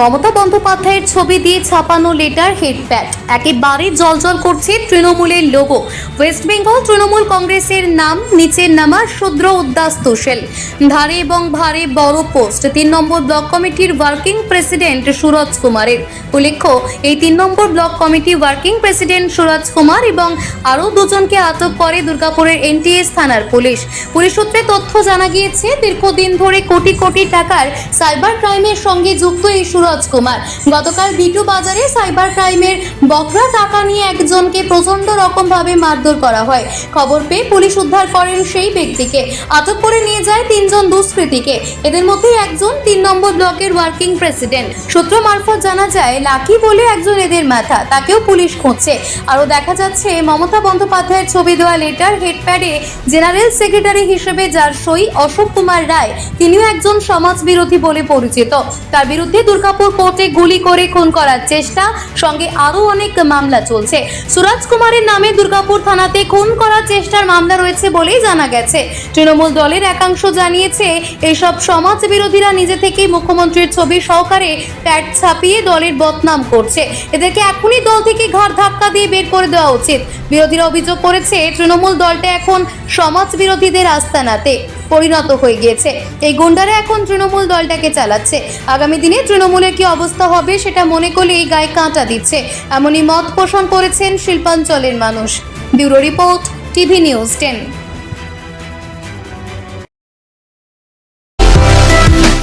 মমতা বন্দ্যোপাধ্যায়ের ছবি দিয়ে ছাপানো লেটার হেডপ্যাড একেবারে জলজল করছে তৃণমূলের লোগো ওয়েস্ট বেঙ্গল তৃণমূল কংগ্রেসের নাম, নিচে নামা শূদ্র উদ্দাস তোষেল ধারে এবং ভারে বড় পোস্ট। তিন নম্বর ব্লক কমিটির ওয়ার্কিং প্রেসিডেন্ট সুরজ কুমারের। উল্লেখ্য, এই তিন নম্বর block committee working president Suraj Kumar এবং আরও দুজনকে আটক করে দুর্গাপুরের এনটিএস থানার পুলিশ। পুলিশ সূত্রে তথ্য জানা গিয়েছে, দীর্ঘদিন ধরে কোটি কোটি টাকার সাইবার ক্রাইমের সঙ্গে যুক্ত এই সুরজ কুমার গতকাল বিটু বাজারে সাইবার ক্রাইমের বকরা টাকা নিয়ে একজনকে প্রচণ্ড রকমভাবে মারধর করা হয়। খবর পেয়ে পুলিশ উদ্ধার করেন সেই ব্যক্তিকে। আটক করে নিয়ে যায় তিনজন দুষ্কৃতীকে। এদের মধ্যে একজন তিন নম্বর ব্লকের ওয়ার্কিং প্রেসিডেন্ট। সূত্র মারফত জানা যায়, লাকি বলে একজন এদের মাথা, তাকেও পুলিশ খুঁজছে। আরও দেখা যাচ্ছে, মমতা বন্দ্যোপাধ্যায়ের ছবি দেওয়া লেটার হেডপ্যাডে জেনারেল সেক্রেটারি হিসেবে যার সই অশোক কুমার রায়, তিনিও একজন সমাজ বিরোধী বলে পরিচিত। তার বিরুদ্ধে দুর্গাপুর কোর্টে গুলি করে খুন করার চেষ্টা, সঙ্গে আরও অনেক মামলা চলছে। সুরাজ কুমারের নামে দুর্গাপুর থানাতে খুন করার চেষ্টার মামলা রয়েছে বলেই জানা গেছে। তৃণমূল দলের একাংশ জানিয়েছে এইসব সমাজ বিরোধীরা নিজে থেকেই মুখ্যমন্ত্রীর ছবি সহকারে প্যাড ছাপিয়ে দলের বদনাম করছে। এদেরকে এখনই দল থেকে ঘাড় ধাক্কা দিয়ে বের করে দেওয়া উচিত। বিরোধীরা অভিযোগ করেছে, তৃণমূল দলটা এখন সমাজ বিরোধীদের আস্তানাতে। পরিণত হয়ে গিয়েছে। এই গুন্ডারা এখন তৃণমূল দলটাকে চালাচ্ছে। আগামী দিনে তৃণমূলের কি অবস্থা হবে সেটা মনে করলে এই গায়ে কাঁটা দিচ্ছে। এমনই মত পোষণ করেছেন শিল্পাঞ্চলের মানুষ। Bureau report, TV news ten.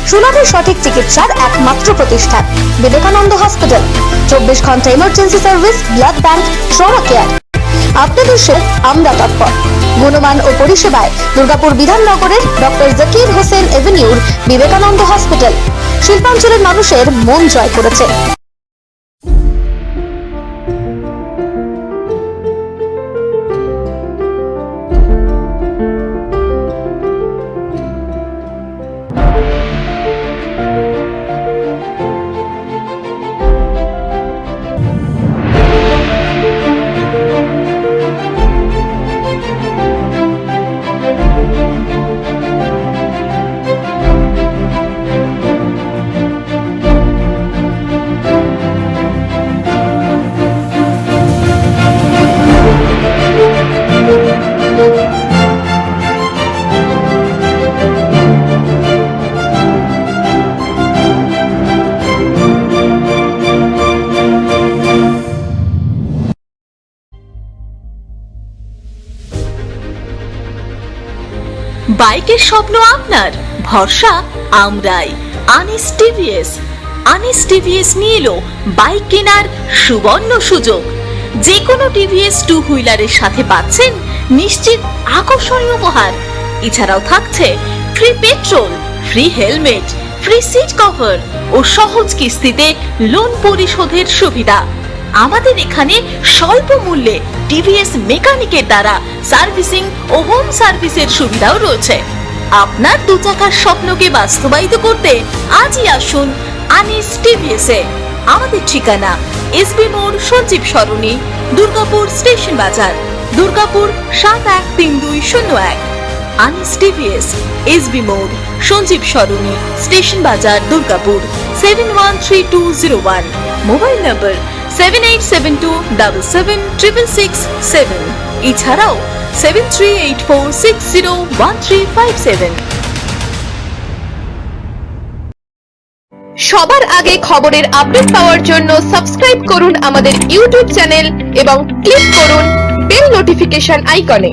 সুলভে সঠিক চিকিৎসার একমাত্র প্রতিষ্ঠান, বিবেকানন্দ হসপিটাল। চব্বিশ ঘণ্টা emergency service blood bank trauma care আপনাদের সে আমরা তৎপর। গুণমান ও পরিষেবায় দুর্গাপুর বিধাননগরের ডক্টর জাকির হোসেন এভিনিউর বিবেকানন্দ হসপিটাল। শিল্পাঞ্চলের মানুষের মন জয় করেছে। বাইকের স্বপ্ন আপনার, ভরসা আমরাই। আনিস টিভিএস। আনিস টিভিএস নিয়ে এলো বাইক কেনার সুবর্ণ সুযোগ। যে কোনো টিভিএস টু হুইলারের সাথে পাচ্ছেন নিশ্চিত আকর্ষণীয় উপহার। এছাড়াও থাকছে free petrol, free helmet, free seat cover ও সহজ কিস্তিতে লোন পরিশোধের সুবিধা। আমাদের এখানে স্বল্প মূল্যে টিভিএস মেকানিকের দ্বারা সার্ভিসিং ও সার্ভিসের সুবিধাও রয়েছে। আপনার দু চাকার স্বপ্নকে বাস্তবায়িত করতে আজই আসুন আনিস টিভিএস। এ আমাদের ঠিকানা এসবি মোড়, সঞ্জীব সরণি, দুর্গাপুর স্টেশন বাজার, দুর্গাপুর সাত এক তিন দুই শূন্য এক। আনিস টিভিএস এসবি মোড়, সঞ্জীব সরণি, স্টেশন বাজার, Durgapur, seven one three two zero one. Mobile number seven eight seven two double seven triple six seven. এছাড়াও seven three eight four six zero one three five seven সবার আগে খবরের update পাওয়ার জন্য subscribe করুন আমাদের YouTube channel এবং click করুন বেল নোটিফিকেশন আইকনে।